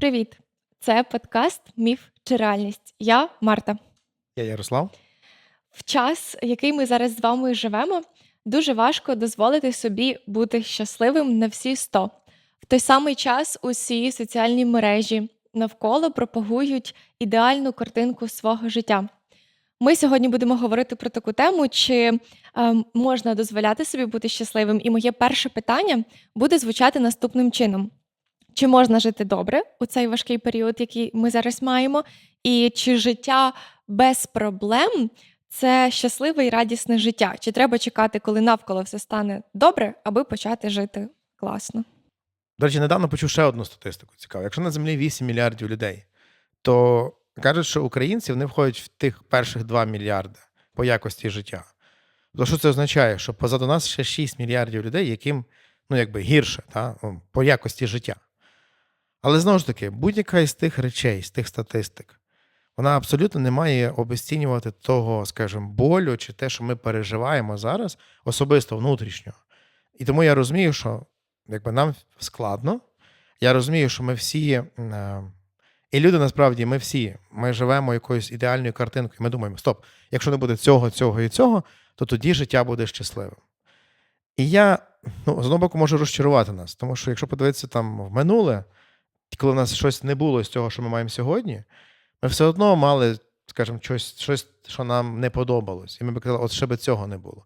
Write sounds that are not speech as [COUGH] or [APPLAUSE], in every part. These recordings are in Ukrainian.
Привіт! Це подкаст Міф чи реальність. Я Марта. Я Ярослав. В час, який ми зараз з вами живемо, дуже важко дозволити собі бути щасливим на всі 100. В той самий час усі соціальні мережі навколо пропагують ідеальну картинку свого життя. Ми сьогодні будемо говорити про таку тему, чи е, можна дозволяти собі бути щасливим. І моє перше питання буде звучати наступним чином: чи можна жити добре у цей важкий період, який ми зараз маємо, і чи життя без проблем це щасливе і радісне життя? Чи треба чекати, коли навколо все стане добре, аби почати жити класно? До речі, недавно почув ще одну статистику. Цікаво. Якщо на землі 8 мільярдів людей, то кажуть, що українці вони входять в тих перших 2 мільярди по якості життя. То що це означає? Що позаду нас ще 6 мільярдів людей, яким ну, якби гірше та, ну, по якості життя. Але знову ж таки, будь-яка із тих речей, з тих статистик, вона абсолютно не має обесцінювати того, скажімо, болю чи те, що ми переживаємо зараз, особисто внутрішньо. І тому я розумію, що якби нам складно. Я розумію, що ми всі, е, і люди насправді, ми всі, ми живемо якоюсь ідеальною картинкою. Ми думаємо, стоп, якщо не буде цього, цього і цього, то тоді життя буде щасливим. І я ну, з одного боку можу розчарувати нас, тому що якщо подивитися там в минуле, коли в нас щось не було з цього, що ми маємо сьогодні, ми все одно мали, скажімо, щось, щось що нам не подобалось. І ми б казали, от ще би цього не було.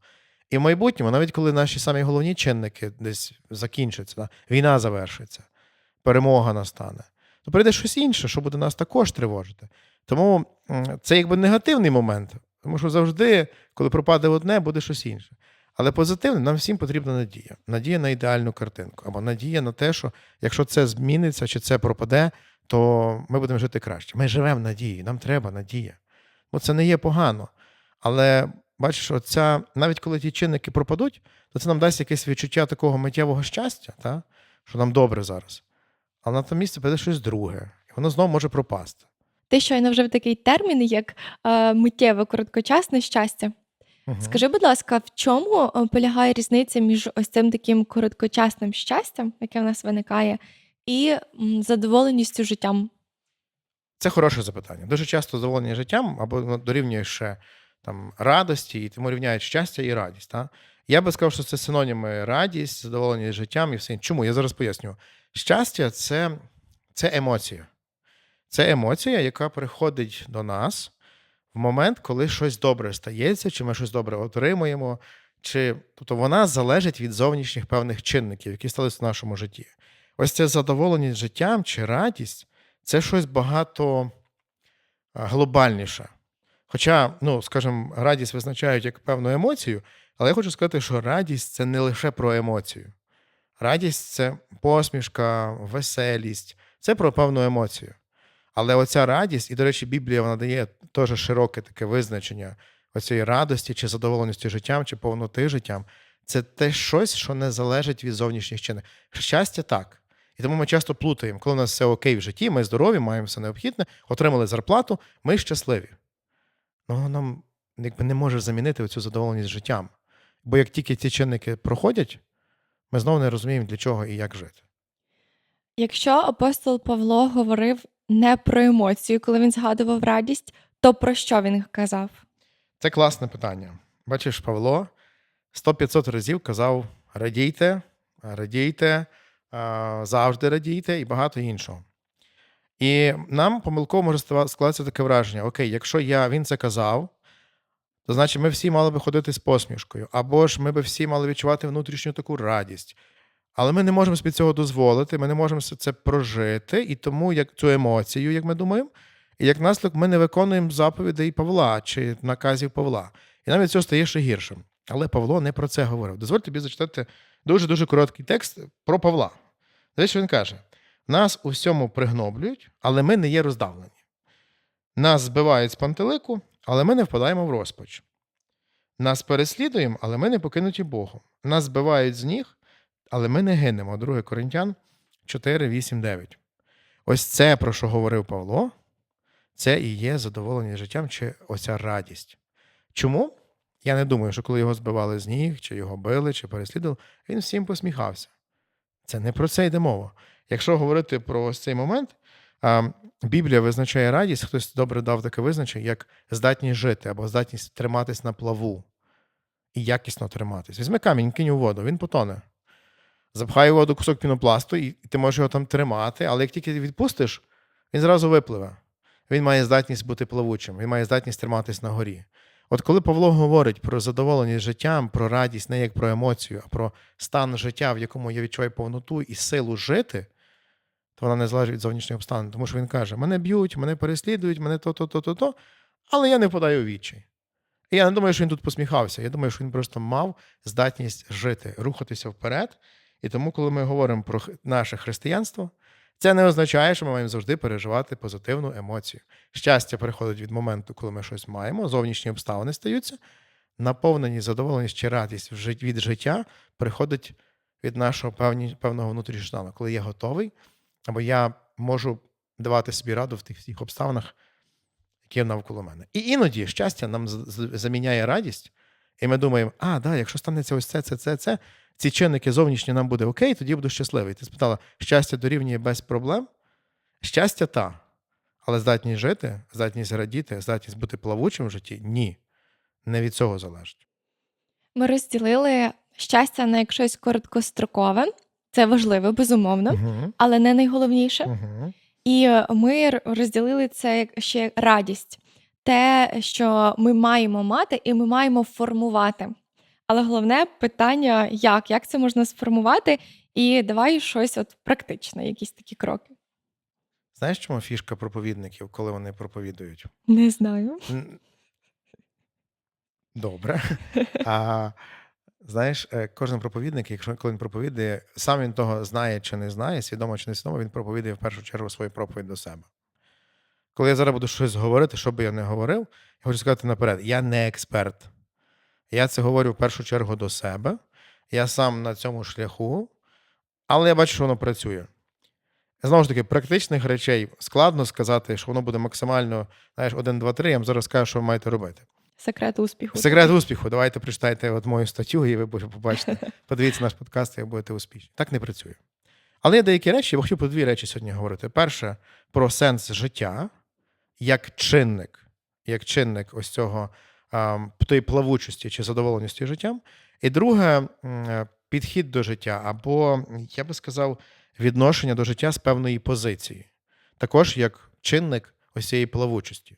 І в майбутньому, навіть коли наші самі головні чинники десь закінчаться, да, війна завершиться, перемога настане, то прийде щось інше, що буде нас також тривожити. Тому це якби негативний момент, тому що завжди, коли пропаде одне, буде щось інше. Але позитивно, нам всім потрібна надія. Надія на ідеальну картинку, або надія на те, що якщо це зміниться чи це пропаде, то ми будемо жити краще. Ми живемо в надії, нам треба надія. Бо це не є погано. Але бачиш, оця, навіть коли ті чинники пропадуть, то це нам дасть якесь відчуття такого миттєвого щастя, та? що нам добре зараз. Але на те місце прийде щось друге, і воно знову може пропасти. Ти щойно вжив такий термін, як е, миттєве короткочасне щастя. Угу. Скажи, будь ласка, в чому е, полягає різниця між ось цим таким короткочасним щастям, яке в нас виникає, і задоволеністю життям? Це хороше запитання. Дуже часто задоволення життям або ну, дорівнює ще там радості, і тому рівняють щастя і радість. Та? Я би сказав, що це синоніми радість, задоволення життям і все. Чому? Я зараз поясню. Щастя це, це емоція. Це емоція, яка приходить до нас в момент, коли щось добре стається, чи ми щось добре отримуємо, чи тобто вона залежить від зовнішніх певних чинників, які сталися в нашому житті. Ось це задоволення життям чи радість це щось багато глобальніше. Хоча, ну, скажімо, радість визначають як певну емоцію, але я хочу сказати, що радість це не лише про емоцію. Радість це посмішка, веселість, це про певну емоцію. Але оця радість, і, до речі, Біблія вона дає теж широке таке визначення оцієї радості, чи задоволеності життям, чи повноти життям. Це те щось, що не залежить від зовнішніх чинників. Щастя так. І тому ми часто плутаємо, коли у нас все окей в житті, ми здорові, маємо все необхідне, отримали зарплату, ми щасливі. Ну, нам якби не може замінити оцю задоволеність життям. Бо як тільки ці чинники проходять, ми знову не розуміємо, для чого і як жити. Якщо апостол Павло говорив не про емоцію, коли він згадував радість, то про що він казав? Це класне питання. Бачиш, Павло 100-500 разів казав: радійте, радійте, завжди радійте і багато іншого. І нам помилково може складатися таке враження: Окей, якщо я він це казав, то значить ми всі мали би ходити з посмішкою, або ж ми би всі мали відчувати внутрішню таку радість. Але ми не можемо собі цього дозволити, ми не можемо це прожити, і тому як цю емоцію, як ми думаємо, і як наслідок ми не виконуємо заповідей Павла чи наказів Павла. І навіть це стає ще гіршим. Але Павло не про це говорив. Дозвольте тобі зачитати дуже-дуже короткий текст про Павла. Дивись, що він каже: нас у всьому пригноблюють, але ми не є роздавлені. Нас збивають з пантелику, але ми не впадаємо в розпач. Нас переслідуємо, але ми не покинуті Богом. Нас збивають з ніг, але ми не гинемо. 2 Коринтян 4, 8, 9. Ось це, про що говорив Павло, це і є задоволення життям чи оця радість. Чому? Я не думаю, що коли його збивали з ніг, чи його били, чи переслідували, він всім посміхався. Це не про це йде мова. Якщо говорити про ось цей момент, Біблія визначає радість, хтось добре дав таке визначення, як здатність жити або здатність триматись на плаву і якісно триматись. Візьми камінь, кинь у воду, він потоне. Запхай у воду кусок пінопласту, і ти можеш його там тримати, але як тільки відпустиш, він зразу випливе. Він має здатність бути плавучим, він має здатність триматись на горі. От коли Павло говорить про задоволеність життям, про радість не як про емоцію, а про стан життя, в якому я відчуваю повноту і силу жити, то вона не залежить від зовнішніх обставин. Тому що він каже: мене б'ють, мене переслідують, мене то, то, то, то, але я не впадаю у відчай. І я не думаю, що він тут посміхався. Я думаю, що він просто мав здатність жити, рухатися вперед. І тому, коли ми говоримо про наше християнство, це не означає, що ми маємо завжди переживати позитивну емоцію. Щастя приходить від моменту, коли ми щось маємо, зовнішні обставини стаються. Наповненість, задоволеність чи радість від життя приходить від нашого певні, певного внутрішнього стану, коли я готовий, або я можу давати собі раду в тих всіх обставинах, які навколо мене. І іноді щастя нам заміняє радість, і ми думаємо, а, да, якщо станеться ось це, це, це, це, ці чинники зовнішні нам буде окей, тоді я буду щасливий. Ти спитала, щастя дорівнює без проблем? Щастя та. Але здатність жити, здатність радіти, здатність бути плавучим в житті ні. Не від цього залежить. Ми розділили щастя на як щось короткострокове. Це важливо, безумовно, Угу. але не найголовніше. Угу. І ми розділили це як ще як радість, те, що ми маємо мати, і ми маємо формувати. Але головне питання, як? Як це можна сформувати? І давай щось от практичне, якісь такі кроки. Знаєш, чому фішка проповідників, коли вони проповідують? Не знаю. Добре. А знаєш, е, кожен проповідник, якщо коли він проповідує, сам він того знає чи не знає, свідомо чи не свідомо, він проповідує в першу чергу свою проповідь до себе. Коли я зараз буду щось говорити, що би я не говорив, я хочу сказати наперед: я не експерт. Я це говорю в першу чергу до себе. Я сам на цьому шляху, але я бачу, що воно працює. Знову ж таки, практичних речей складно сказати, що воно буде максимально, знаєш, 1, 2, 3, я вам зараз скажу, що ви маєте робити. Секрет успіху. Секрет успіху. Давайте прочитайте от мою статтю, і ви побачите. [LAUGHS] Подивіться наш подкаст, і будете успішні. Так не працює. Але є деякі речі, я хочу про дві речі сьогодні говорити. Перше, про сенс життя як чинник, як чинник ось цього тої плавучості чи задоволеності життям. І друге, е, підхід до життя, або, я би сказав, відношення до життя з певної позиції. Також як чинник ось цієї плавучості.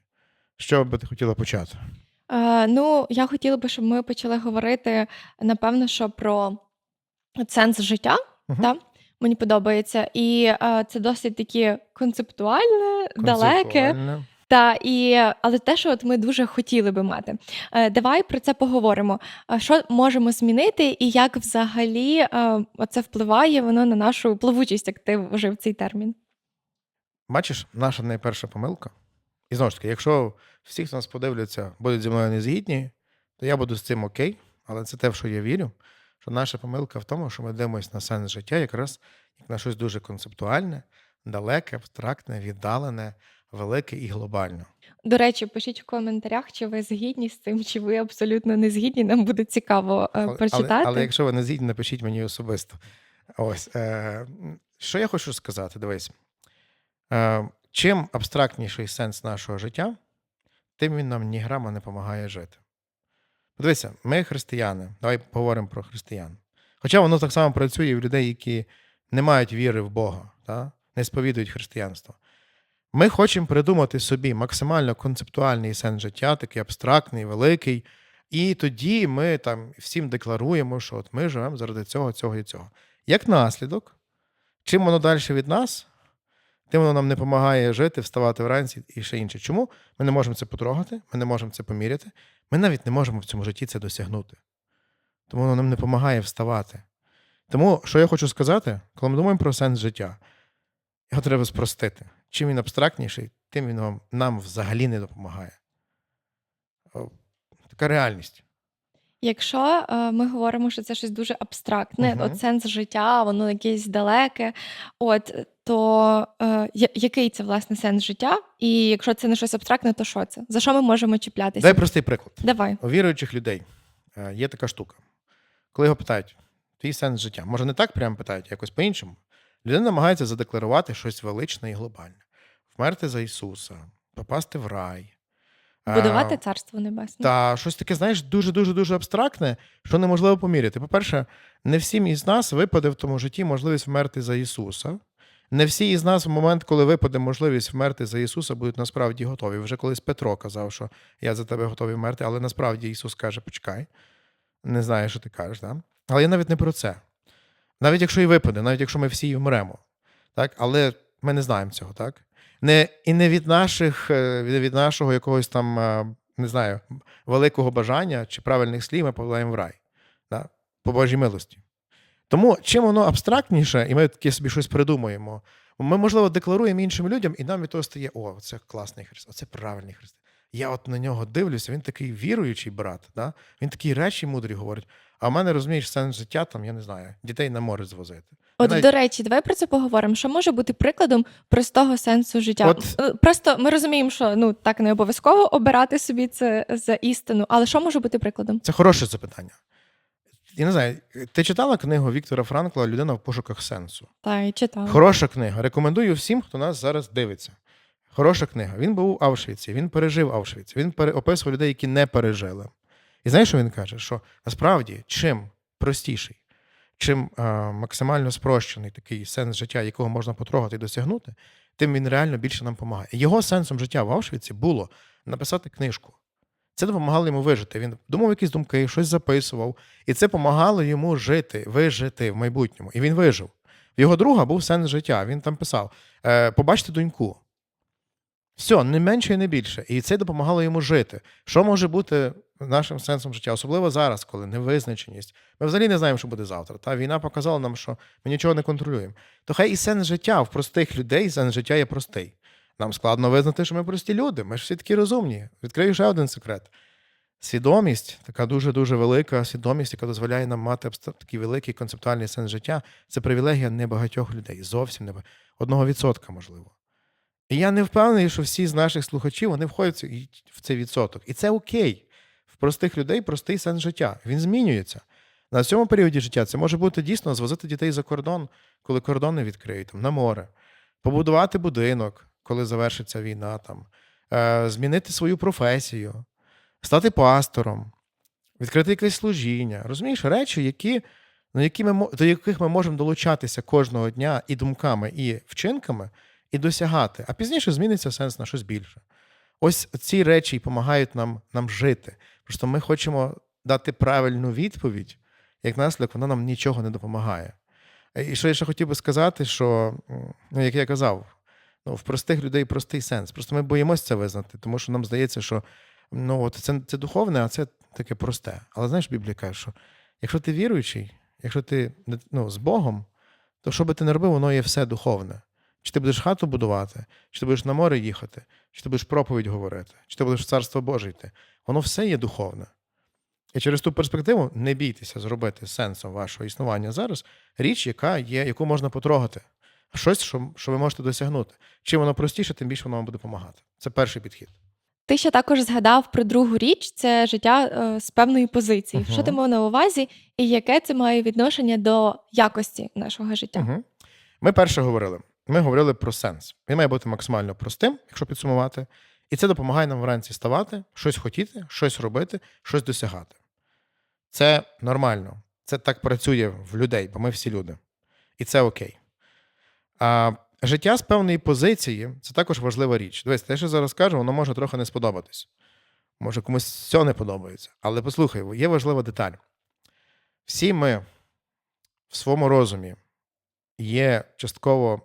Що би ти хотіла почати? Е, ну, я хотіла би, щоб ми почали говорити, напевно, що про сенс життя. Мгм. Та? Мені подобається. І е, це досить таке концептуальне, далеке. Та, і, але те, що от ми дуже хотіли би мати. Е, давай про це поговоримо. Що можемо змінити, і як взагалі е, це впливає воно на нашу плавучість, як ти вжив цей термін? Бачиш, наша найперша помилка. І знову ж таки, якщо всі, хто нас подивляться, будуть зі мною не згідні, то я буду з цим окей. Але це те, в що я вірю. Що наша помилка в тому, що ми дивимося на сенс життя якраз як на щось дуже концептуальне, далеке, абстрактне, віддалене, велике і глобальне. До речі, пишіть в коментарях, чи ви згідні з цим, чи ви абсолютно не згідні. Нам буде цікаво е, Але, прочитати. але, але якщо ви не згідні, напишіть мені особисто. Ось е, що я хочу сказати, дивись. Е, чим абстрактніший сенс нашого життя, тим він нам ні грама не допомагає жити. Подивися, ми християни, давай поговоримо про християн. Хоча воно так само працює в людей, які не мають віри в Бога, та? не сповідують християнство. Ми хочемо придумати собі максимально концептуальний сенс життя, такий абстрактний, великий. І тоді ми там всім декларуємо, що от ми живемо заради цього, цього і цього. Як наслідок, чим воно далі від нас, тим воно нам не допомагає жити, вставати вранці і ще інше. Чому? Ми не можемо це потрогати, ми не можемо це поміряти, ми навіть не можемо в цьому житті це досягнути. Тому воно нам не допомагає вставати. Тому, що я хочу сказати, коли ми думаємо про сенс життя, його треба спростити. Чим він абстрактніший, тим він нам взагалі не допомагає. Така реальність. Якщо е, ми говоримо, що це щось дуже абстрактне, Мгм. от сенс життя, воно якесь далеке, от то е, який це власне сенс життя? І якщо це не щось абстрактне, то що це? За що ми можемо чіплятися? Дай простий приклад. Давай. У віруючих людей е, є така штука. Коли його питають, твій сенс життя, може не так прямо питають, якось по-іншому. Людина намагається задекларувати щось величне і глобальне. вмерти за Ісуса, попасти в рай. Е, Будувати царство небесне. Та щось таке, знаєш, дуже дуже дуже абстрактне, що неможливо поміряти. По-перше, не всім із нас випаде в тому житті можливість вмерти за Ісуса. Не всі із нас в момент, коли випаде можливість вмерти за Ісуса, будуть насправді готові. Вже колись Петро казав, що я за тебе готовий вмерти, але насправді Ісус каже: почекай, не знаю, що ти кажеш. Да? Але я навіть не про це. Навіть якщо і випаде, навіть якщо ми всі і вмремо. Так? Але ми не знаємо цього, так? Не, і не від наших, е, від нашого якогось там, е, не знаю, великого бажання чи правильних слів ми повелаємо в рай. Да? По Божій милості. Тому чим воно абстрактніше, і ми таке собі щось придумуємо, ми, можливо, декларуємо іншим людям, і нам від того стає: о, це класний Христ, оце правильний Христ. Я от на нього дивлюся, він такий віруючий брат, да? він такі речі мудрі говорить. А в мене, розумієш, сенс життя, там, я не знаю, дітей на море звозити. От, навіть- до речі, давай про це поговоримо. Що може бути прикладом простого сенсу життя? От- Е, Просто ми розуміємо, що ну так не обов'язково обирати собі це за істину, але що може бути прикладом? Це хороше запитання. Я не знаю, ти читала книгу Віктора Франкла Людина в пошуках сенсу? Та й читала. Хороша книга. Рекомендую всім, хто нас зараз дивиться. Хороша книга. Він був у Авшвіці, він пережив Авшвіц, він пере- описував людей, які не пережили. І знаєш, що він каже? Що насправді чим простіший, чим е, максимально спрощений такий сенс життя, якого можна потрогати і досягнути, тим він реально більше нам допомагає. Його сенсом життя в Авшвіці було написати книжку. Це допомагало йому вижити. Він думав якісь думки, щось записував, і це допомагало йому жити, вижити в майбутньому. І він вижив. В його друга був сенс життя. Він там писав: е, побачте доньку. Все, не менше і не більше. І це допомагало йому жити. Що може бути нашим сенсом життя, особливо зараз, коли невизначеність. Ми взагалі не знаємо, що буде завтра. Та війна показала нам, що ми нічого не контролюємо. То хай і сенс життя в простих людей, сенс життя є простий. Нам складно визнати, що ми прості люди. Ми ж всі такі розумні. Відкрию ще один секрет. Свідомість, така дуже-дуже велика свідомість, яка дозволяє нам мати такий великий концептуальний сенс життя, це привілегія небагатьох людей. Зовсім не одного відсотка, можливо. І я не впевнений, що всі з наших слухачів вони входять в цей відсоток. І це окей. Простих людей простий сенс життя. Він змінюється. На цьому періоді життя це може бути дійсно звозити дітей за кордон, коли кордони відкриють, там, на море, побудувати будинок, коли завершиться війна, там, е, змінити свою професію, стати пастором, відкрити якесь служіння. Розумієш, речі, які, на які ми, до яких ми можемо долучатися кожного дня і думками, і вчинками, і досягати. А пізніше зміниться сенс на щось більше. Ось ці речі й допомагають нам, нам жити. Просто ми хочемо дати правильну відповідь, як наслідок, вона нам нічого не допомагає. Е, І що я ще хотів би сказати, що, ну, як я казав, ну, в простих людей простий сенс. Просто ми боїмося це визнати, тому що нам здається, що ну, от це, це духовне, а це таке просте. Але знаєш, Біблія каже, що якщо ти віруючий, якщо ти ну, з Богом, то що би ти не робив, воно є все духовне. Чи ти будеш хату будувати, чи ти будеш на море їхати, чи ти будеш проповідь говорити, чи ти будеш в Царство Боже йти. Воно все є духовне. І через ту перспективу не бійтеся зробити сенсом вашого існування зараз річ, яка є, яку можна потрогати. Щось, що, що ви можете досягнути. Чим воно простіше, тим більше воно вам буде допомагати. Це перший підхід. Ти ще також згадав про другу річ це життя е, з певної позиції. Мгм. Що ти мав на увазі, і яке це має відношення до якості нашого життя? Угу. Ми перше говорили. Ми говорили про сенс. Він має бути максимально простим, якщо підсумувати. І це допомагає нам вранці ставати, щось хотіти, щось робити, щось досягати. Це нормально. Це так працює в людей, бо ми всі люди. І це окей. А життя з певної позиції це також важлива річ. Дивись, те, що зараз кажу, воно може трохи не сподобатись. Може, комусь все не подобається. Але послухай, є важлива деталь. Всі ми в своєму розумі є частково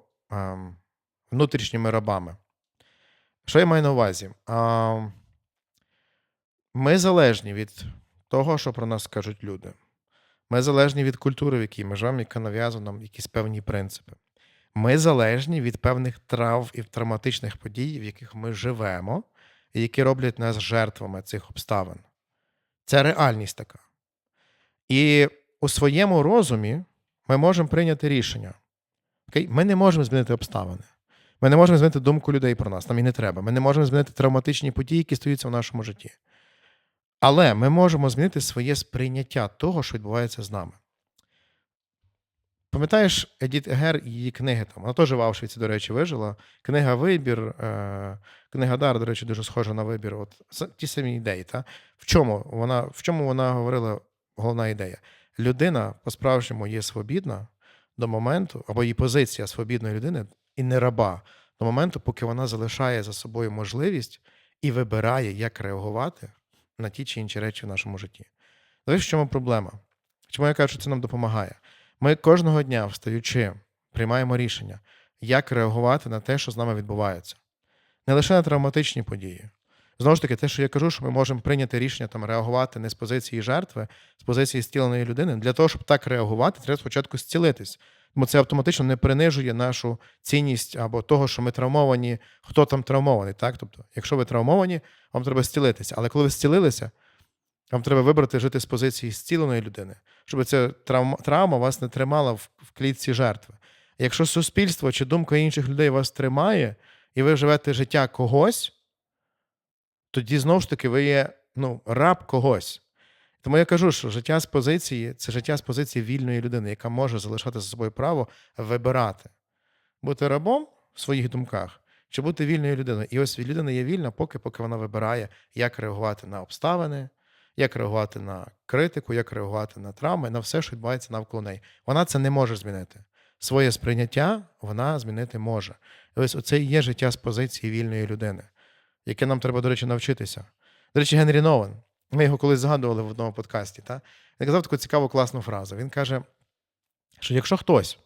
внутрішніми рабами. Що я маю на увазі? Ми залежні від того, що про нас скажуть люди. Ми залежні від культури, в якій ми живемо, яка нав'язує нам якісь певні принципи. Ми залежні від певних трав і травматичних подій, в яких ми живемо, і які роблять нас жертвами цих обставин. Це реальність така. І у своєму розумі ми можемо прийняти рішення. Окей? Ми не можемо змінити обставини. Ми не можемо змінити думку людей про нас, нам і не треба. Ми не можемо змінити травматичні події, які стаються в нашому житті. Але ми можемо змінити своє сприйняття того, що відбувається з нами. Пам'ятаєш Едіт Егер і її книги там? Вона теж в Аушвіці, до речі, вижила. Книга Вибір, е, книга Дар, до речі, дуже схожа на вибір. От ті самі ідеї. Та? В чому вона, в чому вона говорила головна ідея? Людина по-справжньому є свобідна до моменту, або її позиція свобідної людини і не раба до моменту, поки вона залишає за собою можливість і вибирає, як реагувати на ті чи інші речі в нашому житті. Знаєш, в чому проблема? Чому я кажу, що це нам допомагає? Ми кожного дня, встаючи, приймаємо рішення, як реагувати на те, що з нами відбувається. Не лише на травматичні події. Знову ж таки, те, що я кажу, що ми можемо прийняти рішення там реагувати не з позиції жертви, з позиції зціленої людини. Для того, щоб так реагувати, треба спочатку зцілитись. Тому це автоматично не принижує нашу цінність або того, що ми травмовані, хто там травмований. Так? Тобто, якщо ви травмовані, вам треба зцілитися. Але коли ви зцілилися, вам треба вибрати жити з позиції зціленої людини, щоб ця травма, травма вас не тримала в, в клітці жертви. Якщо суспільство чи думка інших людей вас тримає, і ви живете життя когось, тоді знову ж таки ви є ну, раб когось. Тому я кажу, що життя з позиції це життя з позиції вільної людини, яка може залишати за собою право вибирати, бути рабом в своїх думках чи бути вільною людиною. І ось людина є вільна, поки поки вона вибирає, як реагувати на обставини, як реагувати на критику, як реагувати на травми, на все, що відбувається навколо неї. Вона це не може змінити. Своє сприйняття вона змінити може. І ось оце і є життя з позиції вільної людини, яке нам треба, до речі, навчитися. До речі, Генрі Нован, ми його колись згадували в одному подкасті. Та? Він казав таку цікаву класну фразу. Він каже, що якщо хтось,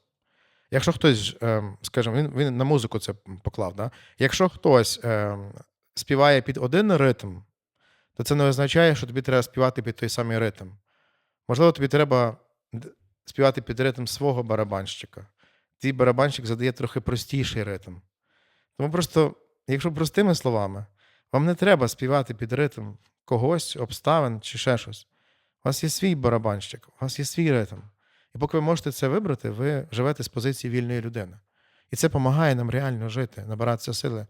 якщо хтось, ем, скажімо, він, він на музику це поклав, да? якщо хтось ем, співає під один ритм, то це не означає, що тобі треба співати під той самий ритм. Можливо, тобі треба співати під ритм свого барабанщика. Твій барабанщик задає трохи простіший ритм. Тому просто, якщо простими словами, вам не треба співати під ритм когось, обставин чи ще щось. У вас є свій барабанщик, у вас є свій ритм. І поки ви можете це вибрати, ви живете з позиції вільної людини. І це допомагає нам реально жити, набиратися сили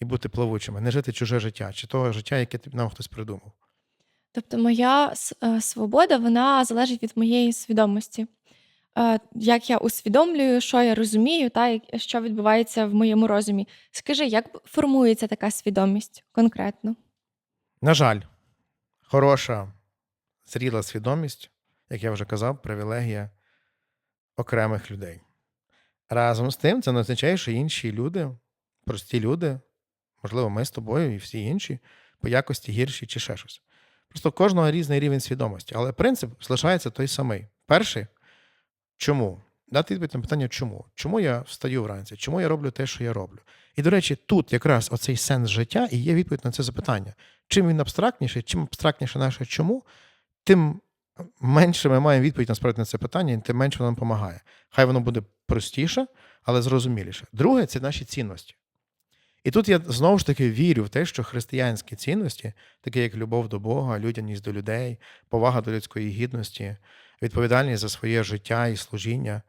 і бути плавучими, не жити чуже життя, чи того життя, яке нам хтось придумав. Тобто моя е, свобода вона залежить від моєї свідомості. Е, Як я усвідомлюю, що я розумію, та що відбувається в моєму розумі. Скажи, як формується така свідомість конкретно? На жаль, хороша, зріла свідомість, як я вже казав, привілегія окремих людей. Разом з тим, це не означає, що інші люди, прості люди, можливо, ми з тобою і всі інші, по якості гірші чи ще щось. Просто кожного різний рівень свідомості, але принцип залишається той самий. Перший чому? Дати відповідь на питання, чому? Чому я встаю вранці? Чому я роблю те, що я роблю? І, до речі, тут якраз оцей сенс життя і є відповідь на це запитання. Чим він абстрактніший, чим абстрактніше наше чому, тим менше ми маємо відповідь насправді на це питання, і тим менше воно нам допомагає. Хай воно буде простіше, але зрозуміліше. Друге це наші цінності. І тут я знову ж таки вірю в те, що християнські цінності, такі як любов до Бога, людяність до людей, повага до людської гідності, відповідальність за своє життя і служіння,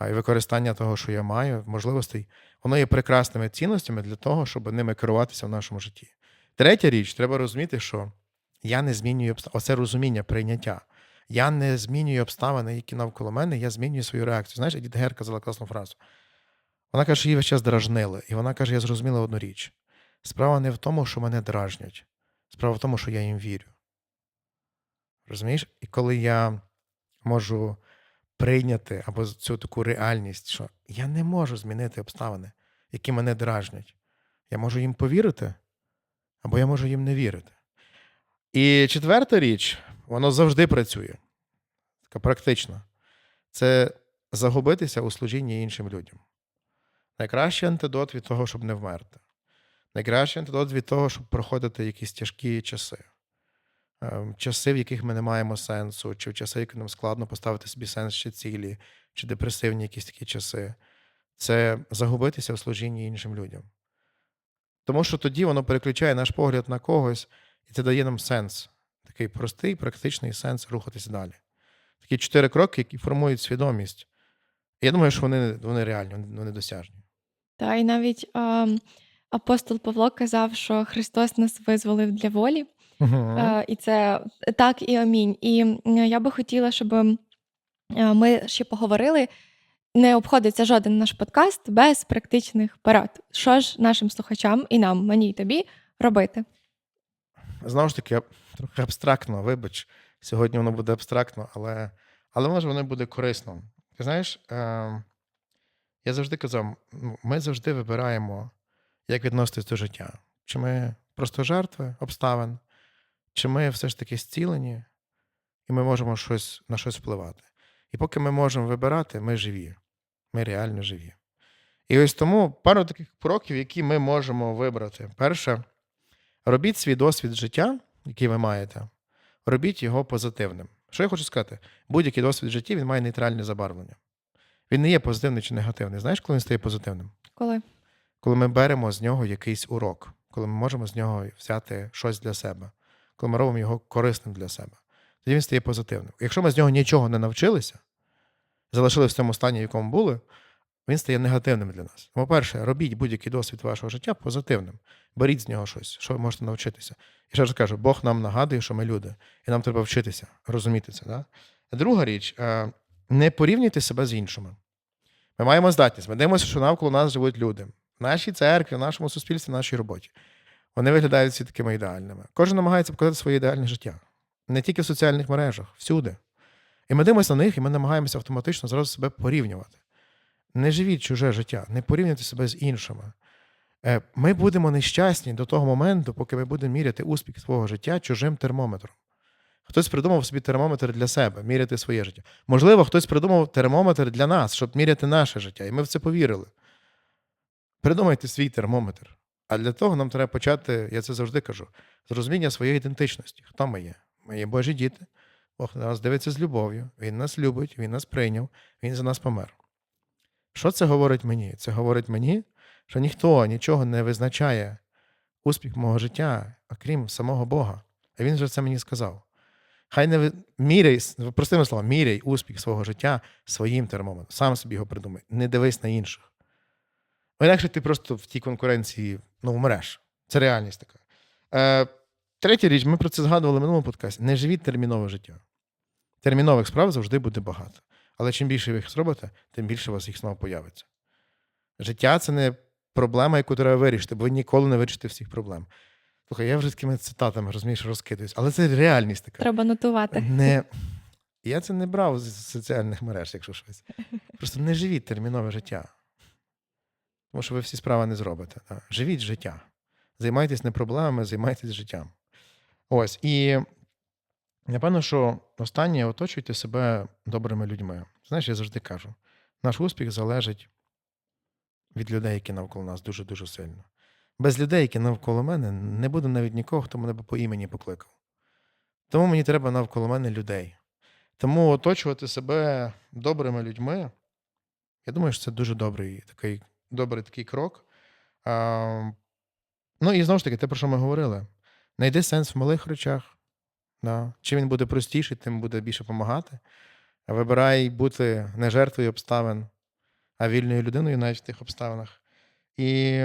і використання того, що я маю, можливостей, воно є прекрасними цінностями для того, щоб ними керуватися в нашому житті. Третя річ, треба розуміти, що я не змінюю обставини. Оце розуміння, прийняття. Я не змінюю обставини, які навколо мене, я змінюю свою реакцію. Знаєш, Едіт Гер казала класну фразу. Вона каже, що її весь час дражнили. І вона каже: я зрозуміла одну річ. Справа не в тому, що мене дражнять. Справа в тому, що я їм вірю. Розумієш? І коли я можу прийняти або цю таку реальність, що я не можу змінити обставини, які мене дражнять. Я можу їм повірити, або я можу їм не вірити. І четверта річ, воно завжди працює. Така практична. Це загубитися у служінні іншим людям. Найкращий антидот від того, щоб не вмерти. Найкращий антидот від того, щоб проходити якісь тяжкі часи. Ем, Часи, в яких ми не маємо сенсу, чи в часи, в яких нам складно поставити собі сенс чи цілі, чи депресивні якісь такі часи. Це загубитися у служінні іншим людям. Тому що тоді воно переключає наш погляд на когось, і це дає нам сенс. Такий простий, практичний сенс рухатися далі. Такі чотири кроки, які формують свідомість. Я думаю, що вони, вони реальні, вони досяжні. Та і навіть ем, апостол Павло казав, що Христос нас визволив для волі. Е, І це так і амінь. І я би хотіла, щоб е, ми ще поговорили, не обходиться жоден наш подкаст без практичних порад. Що ж нашим слухачам і нам, мені і тобі, робити? Знову ж таки, трохи абстрактно, вибач. Сьогодні воно буде абстрактно, але, але може воно буде корисно. Ти знаєш, е, я завжди казав: ми завжди вибираємо, як відноситись до життя. Чи ми просто жертви обставин, чи ми все ж таки зцілені, і ми можемо щось, на щось впливати. І поки ми можемо вибирати, ми живі. Ми реально живі. І ось тому пару таких кроків, які ми можемо вибрати. Перше, робіть свій досвід життя, який ви маєте, робіть його позитивним. Що я хочу сказати? Будь-який досвід в житті він має нейтральне забарвлення. Він не є позитивний чи негативний. Знаєш, коли він стає позитивним? Коли? Коли ми беремо з нього якийсь урок, коли ми можемо з нього взяти щось для себе, коли ми робимо його корисним для себе, тоді він стає позитивним. Якщо ми з нього нічого не навчилися, залишилися в тому стані, в якому були, він стає негативним для нас. Тому, перше, робіть будь-який досвід вашого життя позитивним. Беріть з нього щось, що ви можете навчитися. І ще раз кажу, Бог нам нагадує, що ми люди, і нам треба вчитися, розуміти це. Да? Друга річ, е, не порівнюйте себе з іншими. Ми маємо здатність. Ми дивимося, що навколо нас живуть люди. В нашій церкві, в нашому суспільстві, в нашій роботі. Вони виглядають всі такими ідеальними. Кожен намагається показати своє ідеальне життя. Не тільки в соціальних мережах, всюди. І ми дивимося на них, і ми намагаємося автоматично зразу себе порівнювати. Не живіть чуже життя, не порівнюйте себе з іншими. Е, Ми будемо нещасні до того моменту, поки ми будемо міряти успіх свого життя чужим термометром. Хтось придумав собі термометр для себе, міряти своє життя. Можливо, хтось придумав термометр для нас, щоб міряти наше життя, і ми в це повірили. Придумайте свій термометр. А для того нам треба почати, я це завжди кажу, з розуміння своєї ідентичності. Хто ми є? Ми є Божі діти. Бог на нас дивиться з любов'ю, Він нас любить, Він нас прийняв, Він за нас помер. Що це говорить мені? Це говорить мені, що ніхто нічого не визначає успіх мого життя, окрім самого Бога. А він же це мені сказав. Хай не міряй, простими словами, міряй успіх свого життя своїм термометром. Сам собі його придумай. Не дивись на інших. Бо інакше ти просто в тій конкуренції ну, вмреш. Це реальність така. Е, третя річ, ми про це згадували в минулому подкасті. Не живіть термінове життя. Термінових справ завжди буде багато. Але чим більше ви їх зробите, тим більше у вас їх знову появиться. Життя це не проблема, яку треба вирішити, бо ви ніколи не вирішите всіх проблем. Слухай, я вже такими цитатами розумієш, розкидуюсь, але це реальність така. Треба нотувати. Не... Я це не брав з соціальних мереж, якщо щось. Просто не живіть термінове життя. Тому що ви всі справи не зробите. Так? Живіть життя. Займайтесь не проблемами, займайтесь життям. Ось. І напевно, що останнє оточуйте себе добрими людьми. Знаєш, я завжди кажу: наш успіх залежить від людей, які навколо нас дуже-дуже сильно. Без людей, які навколо мене, не буде навіть нікого, хто мене б по імені покликав. Тому мені треба навколо мене людей. Тому оточувати себе добрими людьми, я думаю, що це дуже добрий такий, добрий такий крок. А, ну і знову ж таки, те, про що ми говорили. Найди сенс в малих речах. Да. Чим він буде простіший, тим буде більше допомагати. Вибирай бути не жертвою обставин, а вільною людиною навіть в тих обставинах. І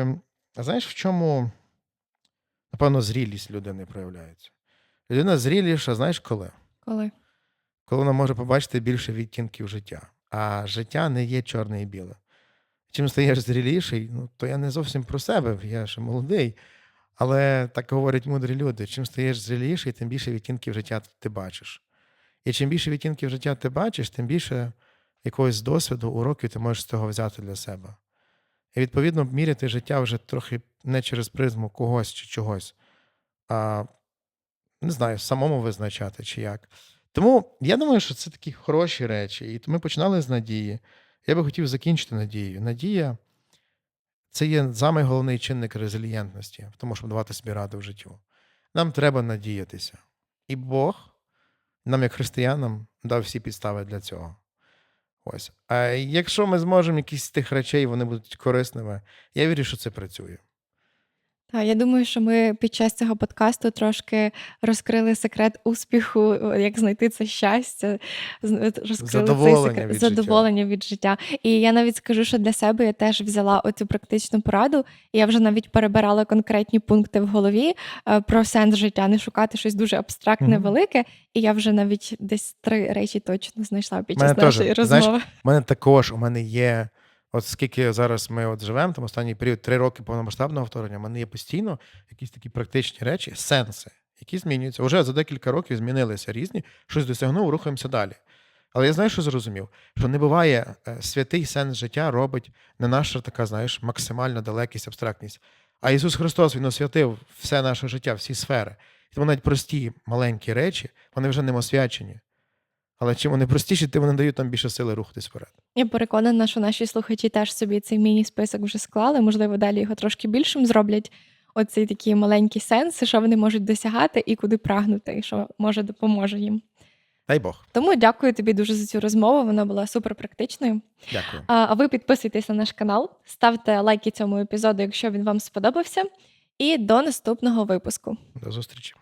знаєш, в чому, напевно, зрілість людини проявляється? Людина зріліша, знаєш коли? Коли? Коли вона може побачити більше відтінків життя. А життя не є чорне і біле. Чим стаєш зріліший, ну, то я не зовсім про себе, я ще молодий. Але так говорять мудрі люди: чим стаєш зріліший, тим більше відтінків життя ти бачиш. І чим більше відтінків життя ти бачиш, тим більше якогось досвіду, уроків ти можеш з цього взяти для себе. І відповідно міряти життя вже трохи не через призму когось чи чогось, а не знаю, самому визначати чи як. Тому я думаю, що це такі хороші речі. І ми починали з надії. Я би хотів закінчити надією. Надія це є самий головний чинник резилієнтності, тому, щоб давати собі раду в життю. Нам треба надіятися. І Бог нам, як християнам, дав всі підстави для цього. Ось. А якщо ми зможемо якісь з тих речей, вони будуть корисними, я вірю, що це працює. Та я думаю, що ми під час цього подкасту трошки розкрили секрет успіху, як знайти це щастя, з- розкрили цей Задоволення секрет, від життя. задоволення від життя. І я навіть скажу, що для себе я теж взяла оцю практичну пораду. І я вже навіть перебирала конкретні пункти в голові е, про сенс життя, не шукати щось дуже абстрактне, Мгм. велике. І я вже навіть десь три речі точно знайшла під Мене час нашої теж, знаєш, розмови. У мене також у мене є. От скільки зараз ми от живемо, там останній період, три роки повномасштабного вторгнення, у мене є постійно якісь такі практичні речі, сенси, які змінюються. Уже за декілька років змінилися різні, щось досягнув, рухаємося далі. Але я знаю, що зрозумів, що не буває е, святий сенс життя робить не наша така, знаєш, максимальна далекість, абстрактність. А Ісус Христос Він освятив все наше життя, всі сфери. І тому навіть прості маленькі речі, вони вже ним освячені. Але чим вони простіші, тим вони дають нам більше сили рухатись вперед. Я переконана, що наші слухачі теж собі цей міні-список вже склали. Можливо, далі його трошки більшим зроблять. Оці такі маленькі сенси, що вони можуть досягати і куди прагнути, і що може допоможе їм. Дай Бог. Тому дякую тобі дуже за цю розмову. Вона була супер практичною. Дякую. А а ви підписуйтесь на наш канал, ставте лайки цьому епізоду, якщо він вам сподобався. І до наступного випуску. До зустрічі.